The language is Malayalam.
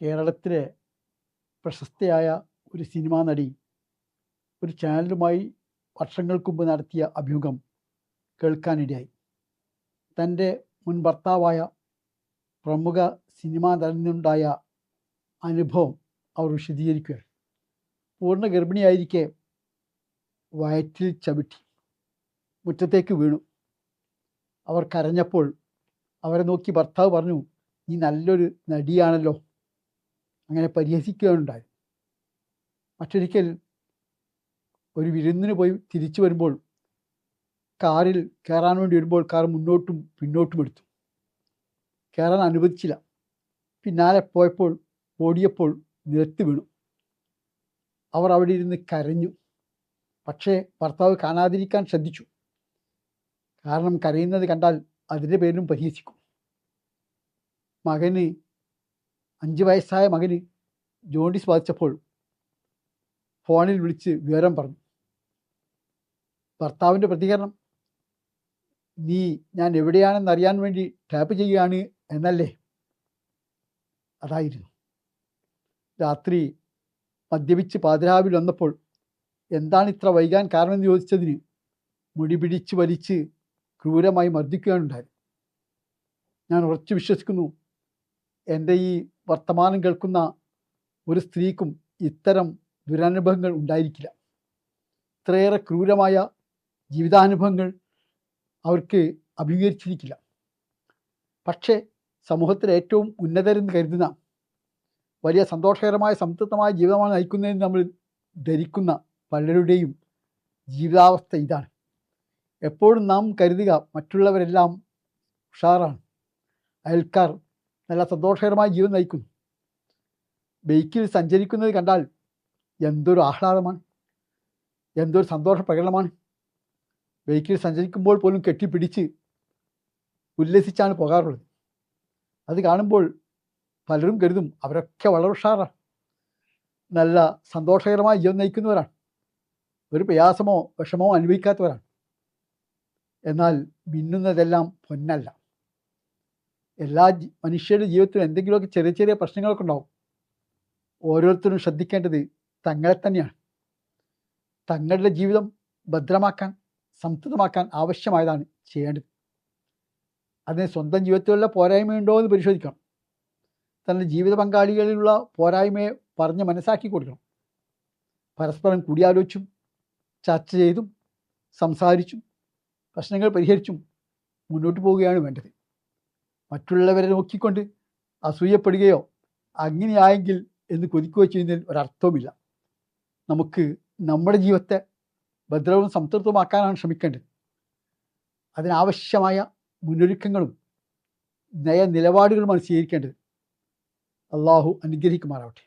കേരളത്തിലെ പ്രശസ്തയായ ഒരു സിനിമാ നടി ഒരു ചാനലുമായി വർഷങ്ങൾക്ക് മുമ്പ് നടത്തിയ അഭിമുഖം കേൾക്കാനിടയായി. തന്റെ മുൻ ഭർത്താവായ പ്രമുഖ സിനിമാ നടനുണ്ടായ അനുഭവം അവർ വിശദീകരിക്കുകയാണ്. പൂർണ ഗർഭിണിയായിരിക്കെ വയറ്റിൽ ചവിട്ടി മുറ്റത്തേക്ക് വീണു. അവർ കരഞ്ഞപ്പോൾ അവരെ നോക്കി ഭർത്താവ് പറഞ്ഞു നീ നല്ലൊരു നടിയാണല്ലോ. അങ്ങനെ പരിഹസിക്കുകയുണ്ടായി. മറ്റൊരിക്കൽ ഒരു വിരുന്നിന് പോയി തിരിച്ചു വരുമ്പോൾ കാറിൽ കയറാൻ വേണ്ടി വരുമ്പോൾ കാർ മുന്നോട്ടും പിന്നോട്ടും എടുത്തു. കയറാൻ അനുവദിച്ചില്ല. പിന്നാലെ പോയപ്പോൾ ഓടിയപ്പോൾ നിരത്തി വീണു. അവർ അവിടെ ഇരുന്ന് കരഞ്ഞു. പക്ഷേ ഭർത്താവ് കാണാതിരിക്കാൻ ശ്രദ്ധിച്ചു. കാരണം കരയുന്നത് കണ്ടാൽ അതിന്റെ പേരിലും പരിഹസിക്കും. മകന് അഞ്ച് വയസ്സായ മകന് ജോണ്ടിസ് ബാധിച്ചപ്പോൾ ഫോണിൽ വിളിച്ച് വിവരം പറഞ്ഞു. ഭർത്താവിന്റെ പ്രതികരണം നീ ഞാൻ എവിടെയാണെന്ന് അറിയാൻ വേണ്ടി ടാപ്പ് ചെയ്യുകയാണ് എന്നല്ലേ? അതായിരുന്നു. രാത്രി മദ്യപിച്ച് പാതിരാവിൽ വന്നപ്പോൾ എന്താണ് ഇത്ര വൈകാൻ കാരണമെന്ന് ചോദിച്ചതിന് മുടി പിടിച്ച് വലിച്ച് ക്രൂരമായി മർദ്ദിക്കുകയാണുണ്ടായത്. ഞാൻ ഉറച്ചു വിശ്വസിക്കുന്നു എന്റെ ഈ വർത്തമാനം കേൾക്കുന്ന ഒരു സ്ത്രീക്കും ഇത്തരം ദുരനുഭവങ്ങൾ ഉണ്ടായിരിക്കില്ല. ഇത്രയേറെ ക്രൂരമായ ജീവിതാനുഭവങ്ങൾ അവർക്ക് അഭിമുഖീകരിച്ചിരിക്കില്ല. പക്ഷേ സമൂഹത്തിലെ ഏറ്റവും ഉന്നതരെന്ന് കരുതുന്ന വലിയ സന്തോഷകരമായ സംതൃപ്തമായ ജീവിതമാണ് നയിക്കുന്നതെന്ന് നമ്മൾ ധരിക്കുന്ന പലരുടെയും ജീവിതാവസ്ഥ ഇതാണ്. എപ്പോഴും നാം കരുതുക മറ്റുള്ളവരെല്ലാം ഉഷാറാണ്. അയൽക്കാർ നല്ല സന്തോഷകരമായ ജീവൻ നയിക്കുന്നു ബൈക്കിൽ സഞ്ചരിക്കുന്നത് കണ്ടാൽ എന്തൊരു ആഹ്ലാദമാണ്. എന്തൊരു സന്തോഷ പ്രകടനമാണ്. ബൈക്കിൽ സഞ്ചരിക്കുമ്പോൾ പോലും കെട്ടിപ്പിടിച്ച് ഉല്ലസിച്ചാണ് പോകാറുള്ളത്. അത് കാണുമ്പോൾ പലരും കരുതും അവരൊക്കെ വളരെ ഉഷാറാണ്. നല്ല സന്തോഷകരമായ ജീവൻ നയിക്കുന്നവരാണ്. ഒരു പ്രയാസമോ വിഷമോ അനുഭവിക്കാത്തവരാണ്. എന്നാൽ മിന്നുന്നതെല്ലാം പൊന്നല്ല. എല്ലാ മനുഷ്യരുടെ ജീവിതത്തിലും എന്തെങ്കിലുമൊക്കെ ചെറിയ ചെറിയ പ്രശ്നങ്ങളൊക്കെ ഉണ്ടാവും. ഓരോരുത്തരും ശ്രദ്ധിക്കേണ്ടത് തങ്ങളെ തന്നെയാണ്. തങ്ങളുടെ ജീവിതം ഭദ്രമാക്കാൻ സംതൃപ്തമാക്കാൻ ആവശ്യമായതാണ് ചെയ്യേണ്ടത്. അതിന് സ്വന്തം ജീവിതത്തിലുള്ള പോരായ്മയുണ്ടോ എന്ന് പരിശോധിക്കണം. തന്റെ ജീവിത പങ്കാളികളിലുള്ള പോരായ്മയെ പറഞ്ഞ് മനസ്സാക്കി കൊടുക്കണം. പരസ്പരം കൂടിയാലോചിച്ചും ചർച്ച ചെയ്തും സംസാരിച്ചും പ്രശ്നങ്ങൾ പരിഹരിച്ചും മുന്നോട്ട് പോവുകയാണ് വേണ്ടത്. മറ്റുള്ളവരെ നോക്കിക്കൊണ്ട് അസൂയപ്പെടുകയോ അങ്ങനെയായെങ്കിൽ എന്ന് കൊതിക്കുകയോ ചെയ്യുന്നതിൽ ഒരർത്ഥവുമില്ല. നമുക്ക് നമ്മുടെ ജീവിതത്തെ ഭദ്രവും സംതൃപ്തമാക്കാനാണ് ശ്രമിക്കേണ്ടത്. അതിനാവശ്യമായ മുന്നൊരുക്കങ്ങളും നയ നിലപാടുകളുമാണ് സ്വീകരിക്കേണ്ടത്. അള്ളാഹു അനുഗ്രഹിക്കുമാറാവട്ടെ.